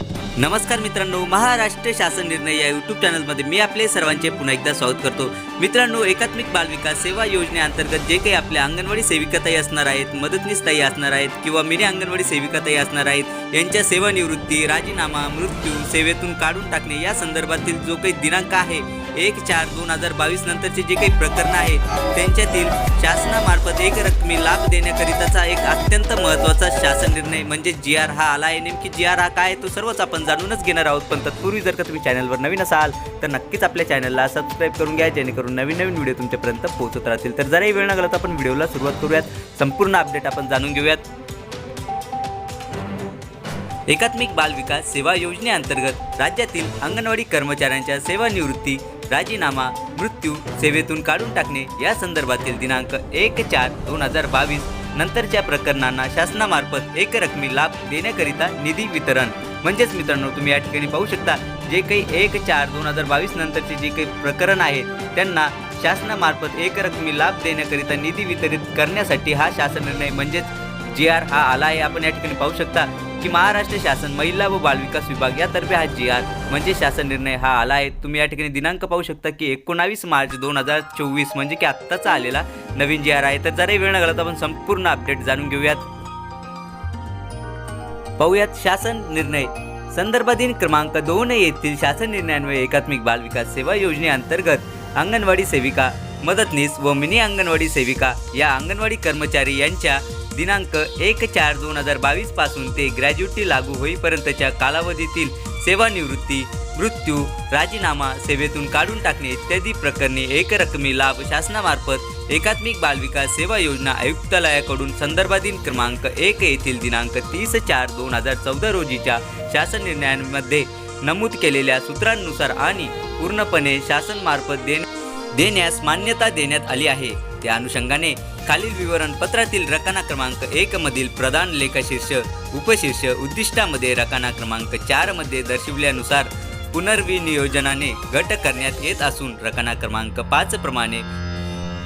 नमस्कार मित्रांनो महाराष्ट्र शासन निर्णय या यूट्यूब चॅनलमध्ये मी आपले सर्वांचे पुन्हा एकदा स्वागत करतो. मित्रांनो एकात्मिक बालविकास सेवा योजनेअंतर्गत जे काही आपल्या अंगणवाडी सेविकाताई असणार आहेत मदतनीसताई असणार आहेत किंवा मिनी अंगणवाडी सेविकाताई असणार आहेत यांच्या सेवानिवृत्ती राजीनामा मृत्यू सेवेतून काढून टाकणे या संदर्भातील जो काही दिनांक आहे एक चार दोन हजार बावीस नंतरचे जे काही प्रकरणं आहेत त्यांच्यातील शासनामार्फत एक रकमी लाभ देण्याकरिताचा एक अत्यंत महत्त्वाचा शासन निर्णय म्हणजे जी आर हा आला आहे. नेमकी जी आर हा काय आहे तो सर्वच आपण जाणूनच घेणार आहोत. पण तत्पूर्वी जर का तुम्ही चॅनलवर नवीन असाल तर नक्कीच आपल्या चॅनलला सबस्क्राईब करून घ्या जेणेकरून नवीन नवीन व्हिडिओ तुमच्यापर्यंत पोहोचत राहतील. तर जराही वेळ न तर आपण व्हिडिओला सुरुवात करूयात. संपूर्ण अपडेट आपण जाणून घेऊयात. एकात्मिक बाल विकास सेवा योजनेअंतर्गत राज्यातील अंगणवाडी कर्मचाऱ्यांच्या सेवानिवृत्ती राजीनामा मृत्यू सेवेतून काढून टाकणे या संदर्भातील दिनांक एक चार दोन हजार बावीस. नंतरच्या प्रकरणांना शासनामार्फत एक रकमी लाभ देण्याकरिता निधी वितरण. म्हणजेच मित्रांनो तुम्ही या ठिकाणी पाहू शकता जे काही एक चार दोन हजार बावीस नंतरचे जे काही प्रकरण आहे त्यांना शासनामार्फत एक रकमी लाभ देण्याकरिता निधी वितरित करण्यासाठी हा शासन निर्णय म्हणजेच जी आर हा आला आहे. आपण या ठिकाणी पाहू शकता की महाराष्ट्र शासन महिला व बालविकास विभाग यातर्फे हा जी आर म्हणजे शासन निर्णय हा आला आहे. तुम्ही या ठिकाणी दिनांक पाहू शकता की एकोणावीस मार्च दोन हजार चोवीस म्हणजे की आत्ताचा आलेला नवीन जी आर आहे. तर जराही वेळ न घालवता आपण संपूर्ण अपडेट जाणून घेऊयात. पाहूयात शासन निर्णय. संदर्भाधीन क्रमांक दोन येथील शासन निर्णयान्वये एकात्मिक बाल विकास सेवा योजनेअंतर्गत अंगणवाडी सेविका मदतनीस व मिनी अंगणवाडी सेविका या अंगणवाडी कर्मचारी यांच्या दिनांक एक चार दोन हजार बावीसपासून ते ग्रॅज्युटी लागू होईपर्यंतच्या कालावधीतील सेवानिवृत्ती मृत्यू राजीनामा सेवेतून काढून टाकणे इत्यादी प्रकरणी एकरकमी लाभ शासनामार्फत एकात्मिक बालविकास सेवा योजना आयुक्तालयाकडून संदर्भाधीन क्रमांक एक येथील दिनांक तीस चार दोन हजार चौदा रोजीच्या शासन निर्णयांमध्ये नमूद केलेल्या सूत्रांनुसार आणि पूर्णपणे शासनमार्फत देण देण्यास मान्यता देण्यात आली आहे. त्या अनुषंगाने खालील विवरण पत्रातील रकाना क्रमांक एक मधील प्रधान लेखशीर्ष उपशीर्ष उद्दिष्टामध्ये रकाना क्रमांक चारमध्ये दर्शविल्यानुसार पुनर्विनियोजनाने घट करण्यात येत असून रकाना क्रमांक पाच प्रमाणे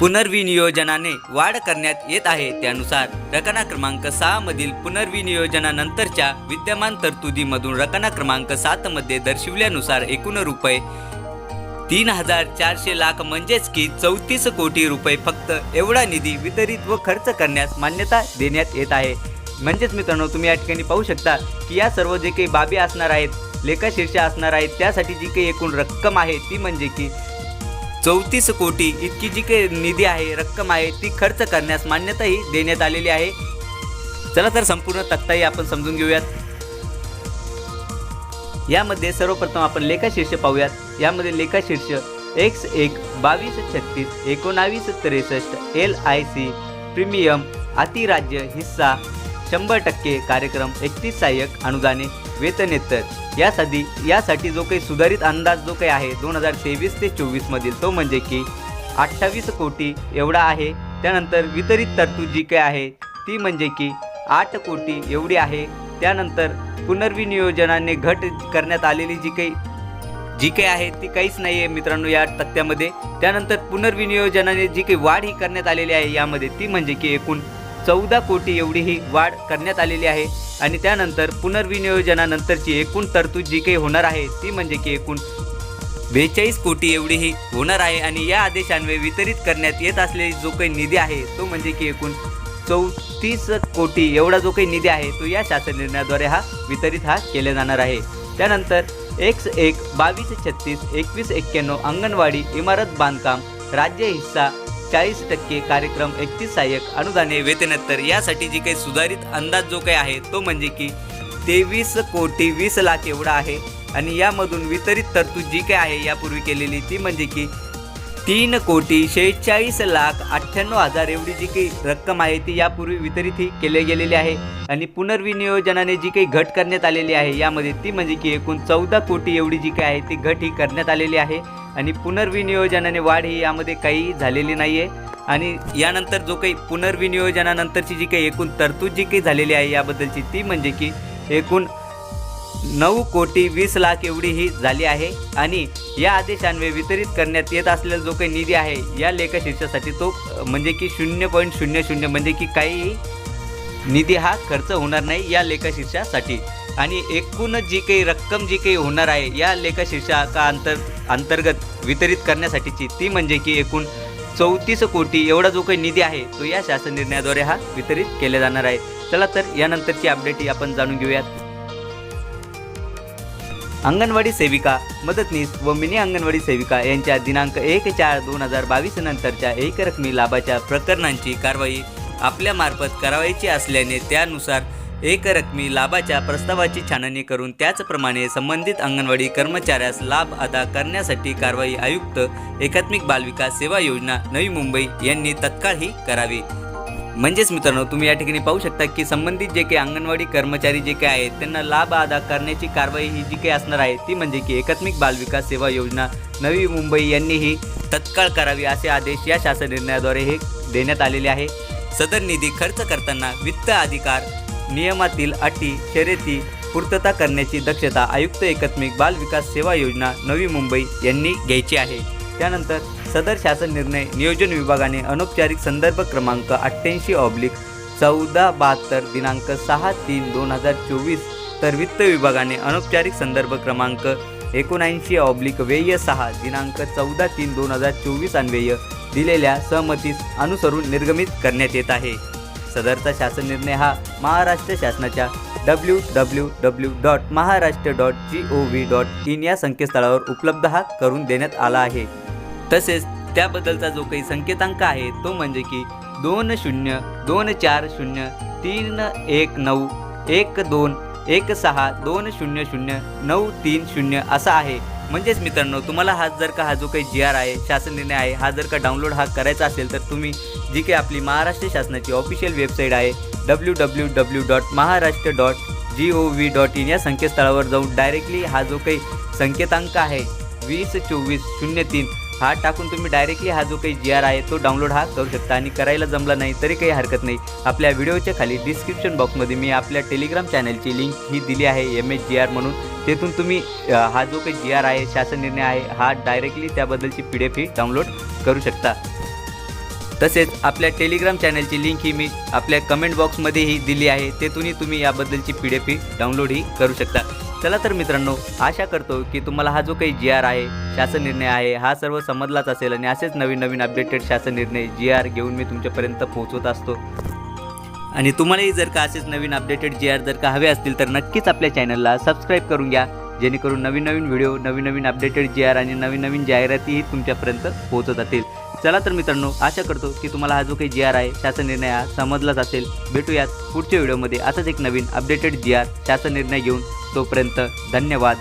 पुनर्विनियोजनाने वाढ करण्यात येत आहे. त्यानुसार रकाना क्रमांक सहा मधील पुनर्विनियोजनानंतरच्या विद्यमान तरतुदीमधून रकाना क्रमांक सात मध्ये दर्शविल्यानुसार एकूण रुपये तीन हजार चारशे लाख म्हणजेच की चौतीस कोटी रुपये फक्त एवढा निधी वितरित व खर्च करण्यास मान्यता देण्यात येत आहे. म्हणजेच मित्रांनो तुम्ही या ठिकाणी पाहू शकता की या सर्व जे काही बाबी असणार आहेत लेखाशीर्ष असणार आहेत त्यासाठी जी काही एकूण रक्कम आहे ती म्हणजे की चौतीस कोटी इतकी जी काही निधी आहे रक्कम आहे ती खर्च करण्यास मान्यताही देण्यात आलेली आहे. चला तर संपूर्ण तक्ताही आपण समजून घेऊयात. यामध्ये सर्वप्रथम आपण लेखाशीर्ष पाहूयात. यामध्ये लेखाशीर्ष एक्स एक बावीस छत्तीस एकोणावीस त्रेसष्ट एल आय सी प्रीमियम अतिराज्य हिस्सा शंभर टक्के कार्यक्रम एकतीस सहाय्यक अनुदाने वेतनेतर. यासाठी यासाठी जो काही सुधारित अंदाज जो काही आहे दोन हजार तेवीस ते चोवीसमधील तो म्हणजे की अठ्ठावीस कोटी एवढा आहे. त्यानंतर वितरित तरतूद जी काही आहे ती म्हणजे की आठ कोटी एवढी आहे. त्यानंतर पुनर्विनियोजनाने घट करण्यात आलेली जी काही जी काही आहे ती काहीच नाही आहे मित्रांनो या तक्त्यामध्ये त्यानंतर पुनर्विनियोजनाने जी काही वाढ ही करण्यात आलेली आहे यामध्ये ती म्हणजे की एकूण चौदा कोटी एवढी ही वाढ करण्यात आलेली आहे. आणि त्यानंतर पुनर्विनियोजनानंतरची एकूण तरतूद जी काही होणार आहे ती म्हणजे की एकूण बेचाळीस कोटी एवढी ही होणार आहे. आणि या आदेशान्वये वितरित करण्यात येत असलेली जो काही निधी आहे तो म्हणजे की एकूण चौतीस कोटी एवढा जो काही निधी आहे तो या शासन निर्णयाद्वारे हा वितरित हा केला जाणार आहे. त्यानंतर एक्स एक बावीस छत्तीस एकवीस एक्क्याण्णव अंगणवाडी इमारत बांधकाम राज्य हिस्सा चाळीस टक्के कार्यक्रम एकतीस सहाय्यक अनुदाने वेतनोत्तर यासाठी जी काही सुधारित अंदाज जो काही आहे तो म्हणजे की तेवीस कोटी वीस लाख एवढा आहे. आणि यामधून वितरित तरतूद जी काही आहे यापूर्वी केलेली ती म्हणजे की तीन कोटी शेहेचाळीस लाख अठ्ठ्याण्णव हजार एवढी जी काही रक्कम आहे ती यापूर्वी वितरित ही केली गेलेली आहे. आणि पुनर्विनियोजनाने जी काही घट करण्यात आलेली आहे यामध्ये ती म्हणजे की एकूण चौदा कोटी एवढी जी काही आहे ती घट ही करण्यात आलेली आहे. आणि पुनर्विनियोजनाने वाढ ही यामध्ये काही झालेली नाही आहे आणि यानंतर जो काही पुनर्विनियोजनानंतरची जी काही एकूण तरतूद जी काही झालेली आहे याबद्दलची ती म्हणजे की एकूण नऊ कोटी वीस लाख एवढी ही झाली आहे आणि या आदेशान्वये वितरित करण्यात येत असलेला जो काही निधी आहे या लेखशीर्षासाठी तो म्हणजे की शून्य पॉईंट शून्य शून्य म्हणजे की काही निधी हा खर्च होणार नाही या लेखशीर्षासाठी आणि एकूण जी काही रक्कम जी काही होणार आहे या लेखा अंतर अंतर्गत वितरित करण्यासाठीची ती म्हणजे की एकूण चौतीस कोटी एवढा जो काही निधी आहे तो या शासन निर्णयाद्वारे हा वितरित केला जाणार आहे. चला तर यानंतरची अपडेट आपण जाणून घेऊयात. अंगणवाडी सेविका मदतनीस व मिनी अंगणवाडी सेविका यांच्या दिनांक एक चार दोन हजार बावीस नंतरच्या एकरकमी लाभाच्या प्रकरणांची कारवाई आपल्यामार्फत करावायची असल्याने त्यानुसार एकरकमी लाभाच्या प्रस्तावाची छाननी करून त्याचप्रमाणे संबंधित अंगणवाडी कर्मचाऱ्यास लाभ अदा करण्यासाठी कारवाई आयुक्त एकात्मिक बालविकास सेवा योजना नवी मुंबई यांनी तत्काळ ही करावी. म्हणजेच मित्रांनो तुम्ही या ठिकाणी पाहू शकता की संबंधित जे काही अंगणवाडी कर्मचारी जे काही आहेत त्यांना लाभ अदा करण्याची कारवाई ही जी काही असणार आहे ती म्हणजे की एकात्मिक बालविकास सेवा योजना. नवी मुंबई यांनी ही तत्काळ करावी असे आदेश या शासन निर्णयाद्वारे हे देण्यात आलेले आहे. सदर निधी खर्च करताना वित्त अधिकार नियमातील अटी शर्यती पूर्तता करण्याची दक्षता आयुक्त एकात्मिक बाल विकास सेवा योजना नवी मुंबई यांनी घ्यायची आहे. त्यानंतर सदर शासन निर्णय नियोजन विभागाने अनौपचारिक संदर्भ क्रमांक अठ्ठ्याऐंशी ऑब्लिक चौदा बहात्तर दिनांक सहा तीन दोन हजार चोवीस तर वित्त विभागाने अनौपचारिक संदर्भ क्रमांक एकोणऐंशी ऑब्लिक व्यय सहा दिनांक चौदा तीन दोन हजार चोवीस अन्वय दिलेल्या सहमतीस अनुसरून निर्गमित करण्यात येत आहे. सदरचा शासन निर्णय हा महाराष्ट्र शासनाच्या W W W dot Maharashtra dot G O V dot in या संकेतस्थळावर उपलब्ध हा करून देण्यात आला आहे. तसेच त्याबद्दलचा जो काही संकेतांक आहे तो म्हणजे की दोन शून्य दोन चार शून्य तीन एक नऊ एक दोन एक सहा दोन शून्य शून्य नऊ तीन शून्य असा आहे. म्हणजेच मित्रांनो तुम्हाला हा जर का हा जो काही जी आर आहे शासन निर्णय आहे हा जर का डाउनलोड हा करायचा असेल तर तुम्ही जी काही आपली महाराष्ट्र शासनाची ऑफिशियल वेबसाईट आहे W W W dot Maharashtra dot G O V dot in या संकेतस्थळावर जाऊन डायरेक्टली हा जो काही संकेतांक आहे वीस चोवीस शून्य तीन हा टाकून तुम्ही डायरेक्टली हा जो काही जी आर आहे तो डाउनलोड हा करू शकता. आणि करायला जमला नाही तरी काही हरकत नाही. आपल्या व्हिडिओच्या खाली डिस्क्रिप्शन बॉक्समध्ये मी आपल्या टेलिग्राम चॅनलची लिंक ही दिली आहे एम एच जी आर म्हणून. तेथून तुम्ही हा जो काही जी आर आहे शासन निर्णय आहे हा डायरेक्टली त्याबद्दलची पी डी एफ ही डाउनलोड करू शकता. तसेच आपल्या टेलिग्राम चॅनलची लिंक ही मी आपल्या कमेंट बॉक्समध्येही दिली आहे. तेथूनही तुम्ही याबद्दलची पी डी एफ ही डाउनलोड ही करू शकता. चला तर मित्रांनो आशा करतो की तुम्हाला हा जो काही जी आर आहे शासन निर्णय आहे हा सर्व समजलाच असेल आणि असेच नवीन नवीन अपडेटेड शासन निर्णय जी आर घेऊन मी तुमच्यापर्यंत पोहोचवत असतो. आणि तुम्हालाही जर का असेच नवीन अपडेटेड जी आर जर का हवे असतील तर नक्कीच आपल्या चॅनलला सबस्क्राईब करून घ्या जेणेकरून नवीन नवीन व्हिडिओ नवीन नवीन अपडेटेड जी आर आणि नवीन नवीन जाहिरातीही तुमच्यापर्यंत पोहोचत जातील. चला तर मित्रांनो आशा करतो की तुम्हाला हा जो काही जी आर आहे शासन निर्णय हा समजलाच असेल. भेटूयात पुढच्या व्हिडिओमध्ये असंच एक नवीन अपडेटेड जी आर शासन निर्णय घेऊन. तोपर्यंत धन्यवाद.